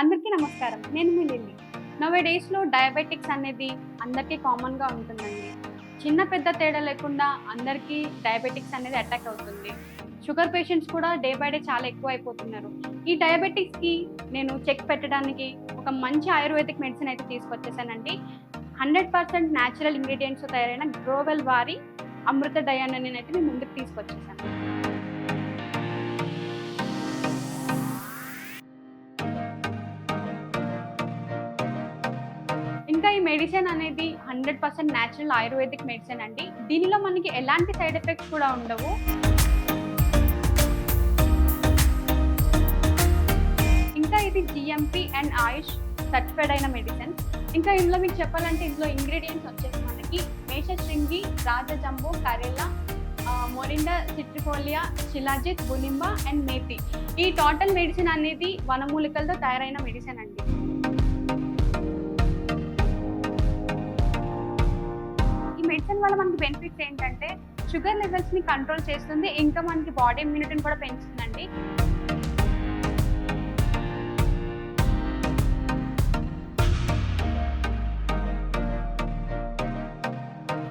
అందరికీ నమస్కారం. నేను మీ లిల్లీ. నవే డేస్లో డయాబెటిక్స్ అనేది అందరికీ కామన్గా ఉంటుందండి. చిన్న పెద్ద తేడా లేకుండా అందరికీ డయాబెటిక్స్ అనేది అటాక్ అవుతుంది. షుగర్ పేషెంట్స్ కూడా డే బై డే చాలా ఎక్కువ అయిపోతున్నారు ఈ డయాబెటిక్స్కి నేను చెక్ పెట్టడానికి ఒక మంచి ఆయుర్వేదిక్ మెడిసిన్ అయితే తీసుకొచ్చేసానండి. హండ్రెడ్ పర్సెంట్ న్యాచురల్ ఇంగ్రీడియంట్స్ తయారైన గ్రోవెల్ వారి అమృత డయాన్ అని అయితే నేను ముందుకు తీసుకొచ్చేసాను. ఇంకా ఈ మెడిసిన్ అనేది hundred percent natural ayurvedic medicine అండి. దీనిలో మనకి ఎలాంటి సైడ్ ఎఫెక్ట్స్ కూడా ఉండవు. ఇంకా ఇది జిఎంపి అండ్ ఆయుష్ సర్టిఫైడ్ అయిన మెడిసిన్ ఇంకా ఇందులో మీకు చెప్పాలంటే ఇందులో ఇంగ్రీడియంట్స్ వచ్చేసి మనకి మేషశృంగి రాజజంబు కరేలా మొరిండా సిట్రిఫోలియా శిలాజిత్ బులింబ అండ్ మేతి. ఈ టోటల్ మెడిసిన్ అనేది వనమూలికలతో తయారైన మెడిసిన్ అండి. మెడిసిన్ వల్ల మనకి బెనిఫిట్స్ ఏంటంటే షుగర్ లెవెల్స్ని కంట్రోల్ చేస్తుంది ఇంకా మనకి బాడీ ఇమ్యూనిటీని కూడా పెంచుతుందండి.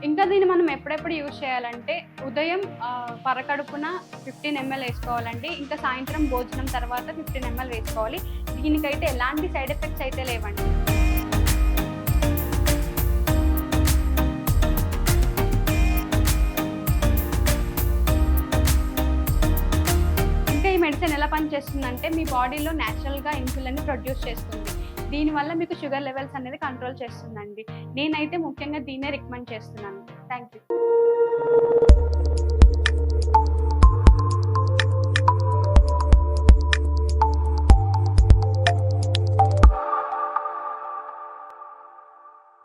ఇంకా దీన్ని మనం ఎప్పుడెప్పుడు యూజ్ చేయాలంటే ఉదయం పరకడుపున ఫిఫ్టీన్ ఎంఎల్ వేసుకోవాలండి. ఇంకా సాయంత్రం భోజనం తర్వాత ఫిఫ్టీన్ ఎంఎల్ వేసుకోవాలి. దీనికైతే ఎలాంటి సైడ్ ఎఫెక్ట్స్ అయితే లేవండి. మెడిసిన్ ఎలా పనిచేస్తుందంటే మీ బాడీలో న్యాచురల్గా ఇన్సులిన్ ప్రొడ్యూస్ చేస్తుంది. దీనివల్ల మీకు షుగర్ లెవెల్స్ అనేది కంట్రోల్ చేస్తుందండి. నేనైతే ముఖ్యంగా దీన్నే రికమెండ్ చేస్తున్నాను. Thank you.